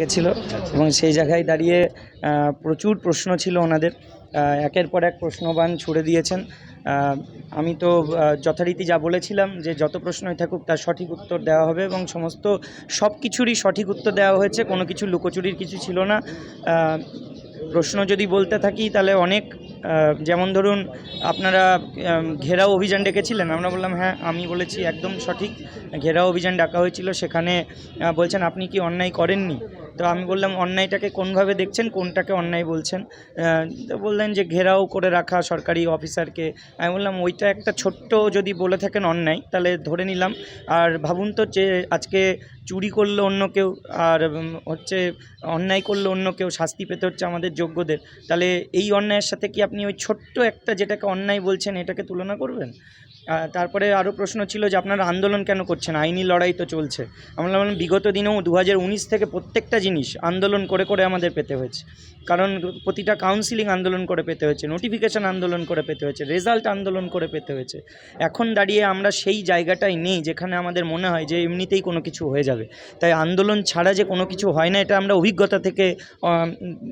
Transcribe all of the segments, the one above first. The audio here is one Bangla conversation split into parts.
গেছিল এবং সেই জায়গায় দাঁড়িয়ে প্রচুর প্রশ্ন ছিল ওনাদের। একের পর এক প্রশ্নবান ছুড়ে দিয়েছেন। আমি তো যথারীতি যা বলেছিলাম যে যত প্রশ্নই থাকুক তার সঠিক উত্তর দেওয়া হবে এবং সমস্ত সব কিছুরই সঠিক উত্তর দেওয়া হয়েছে, কোনো কিছু লুকোচুরির কিছু ছিল না। প্রশ্ন যদি বলতে থাকি তাহলে অনেক যেমন ধরুন আপনারা ঘেরাও অভিযান ডেকেছিলেন, আমরা বললাম হ্যাঁ আমি বলেছি একদম সঠিক। ঘেরাও অভিযান ডাকা হয়েছিল, সেখানে বলছেন, আপনি কি অন্যায় করেননি? তো আমি বললাম, অন্যায়টাকে কোনভাবে দেখছেন, কোনটাকে অন্যায় বলছেন? তো বললেন যে ঘেরাও করে রাখা সরকারি অফিসারকে। আমি বললাম, ওইটা একটা ছোট্ট যদি বলে থাকেন অন্যায়, তাহলে ধরে নিলাম। আর ভাবুন তো যে আজকে চুরি করল অন্য কেউ, আর হচ্ছে অন্যায় করল অন্য কেউ, শাস্তি পেতে হচ্ছে আমাদের যোগ্যদের, তাহলে এই অন্যায়ের সাথে কি আপনি ওই ছোট্ট একটা যেটাকে অন্যায় বলছেন, এটাকে তুলনা করবেন? তারপরে আরও প্রশ্ন ছিল যে, আপনারা আন্দোলন কেন করছেন? আইনি লড়াই তো চলছে। আমরা বললাম, বিগত দিনেও দু হাজার উনিশ থেকে প্রত্যেকটা জিনিস আন্দোলন করে করে আমাদের পেতে হয়েছে। কারণ প্রতিটা কাউন্সিলিং আন্দোলন করে পেতে হয়েছে নোটিফিকেশন আন্দোলন করে পেতে হয়েছে রেজাল্ট আন্দোলন করে পেতে হয়েছে। এখন দাঁড়িয়ে আমরা সেই জায়গাটাই নেই যেখানে আমাদের মনে হয় যে এমনিতেই কোনো কিছু হয়ে যাবে। তাই আন্দোলন ছাড়া যে কোনো কিছু হয় না, এটা আমরা অভিজ্ঞতা থেকে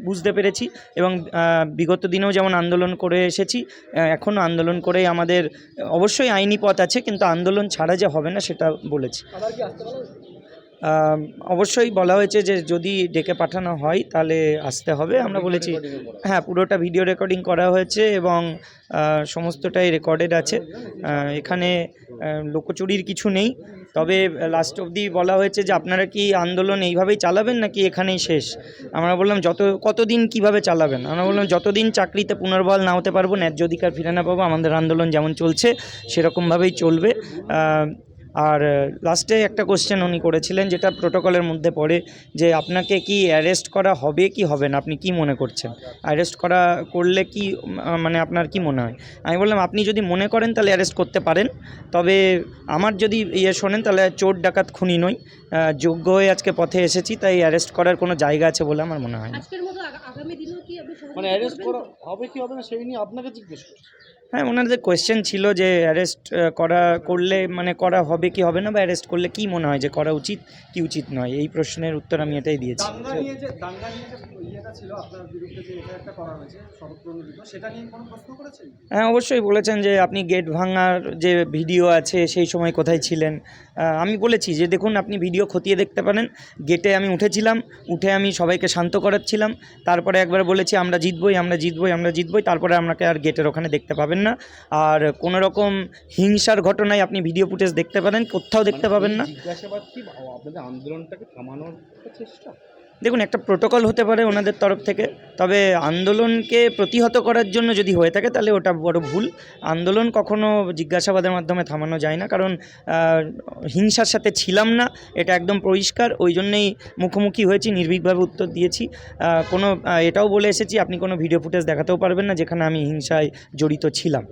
বুঝতে পেরেছি এবং বিগত দিনেও যেমন আন্দোলন করে এসেছি এখনও আন্দোলন করেই আমাদের অবশ্যই আইনি পথ আছে, কিন্তু আন্দোলন ছাড়া যে হবে না, সেটা বলেছি। অবশ্যই বলা হয়েছে যে যদি ডেকে পাঠানো হয় তাহলে আসতে হবে। আমরা বলেছি হ্যাঁ পুরোটা ভিডিও রেকর্ডিং করা হয়েছে এবং সমস্তটাই রেকর্ডেড আছে। এখানে লোকচুরির কিছু নেই। তবে লাস্ট অবধি বলা হয়েছে যে আপনারা কি আন্দোলন এইভাবেই চালাবেন নাকি এখানেই শেষ? আমরা বললাম যত কতদিন কীভাবে চালাবেন? আমরা বললাম যতদিন চাকরিতে পুনর্বহাল না হতে পারব ন্যায্য অধিকার ফিরে না পাবো আমাদের আন্দোলন যেমন চলছে সেরকমভাবেই চলবে। আর লাস্টে একটা কোশ্চেন উনি করেছিলেন যেটা প্রোটোকলের মধ্যে পড়ে যে আপনাকে কি অ্যারেস্ট করা হবে কি হবে না? আপনি কি মনে করছেন? অ্যারেস্ট করা করলে কি মানে আপনার কি মনে হয়? আমি বললাম আপনি যদি মনে করেন তাহলে অ্যারেস্ট করতে পারেন। তবে আমার যদি ইয়ে শোনেন তাহলে চোর ডাকাত খুনি নই। যোগ্য হয়ে আজকে পথে এসেছি তাই অ্যারেস্ট করার কোনো জায়গা আছে বলে আমার মনে হয় না। আজকের মতো আগা- আগামী দিনেও কি আপনি সহযোগিতা মানে অ্যারেস্ট করা হবে কি হবে না সেই নিয়ে আপনাকে জিজ্ঞেস হ্যাঁ ওনাদের কোয়েশ্চেন ছিল যে অ্যারেস্ট করা করলে মানে করা হবে কি হবে না বা অ্যারেস্ট করলে কি মনে হয় যে করা উচিত কি উচিত নয়? এই প্রশ্নের উত্তর আমি এটাই দিয়েছি। হ্যাঁ অবশ্যই বলেছেন যে আপনি গেট ভাঙার যে ভিডিও আছে সেই সময় কোথায় ছিলেন? আমি বলেছি যে দেখুন আপনি ভিডিও খতিয়ে দেখতে পারেন। গেটে আমি উঠেছিলাম উঠে আমি সবাইকে শান্ত করাচ্ছিলাম। তারপরে একবার বলেছি আমরা জিতবই আমরা জিতবই আমরা জিতবই। তারপরে আপনাকে আর গেটের ওখানে দেখতে পাবেন না। আর কোনো রকম হিংসার ঘটনায় আপনি ভিডিও ফুটেজ দেখতে পারেন কোথাও দেখতে মানে পাবেন না। জিজ্ঞাসাবাদ কি? আপনাদের আন্দোলনটাকে থামানোর চেষ্টা? দেখুন, একটা প্রোটোকল হতে পারে ওনাদের তরফ থেকে, তবে আন্দোলনকে প্রতিহত করার জন্য যদি হয়ে থাকে, তাহলে ওটা বড় ভুল। আন্দোলন কখনো জিজ্ঞাসাবাদের মাধ্যমে থামানো যায় না, কারণ হিংসার সাথে ছিলাম না, এটা একদম পরিষ্কার, ওই জন্যেই মুখোমুখি হয়েছি, নির্ভীকভাবে উত্তর দিয়েছি। কোনো এটাও বলে এসেছি, আপনি কোনো ভিডিও ফুটেজ দেখাতেও পারবেন না, যেখানে আমি হিংসায় জড়িত ছিলাম।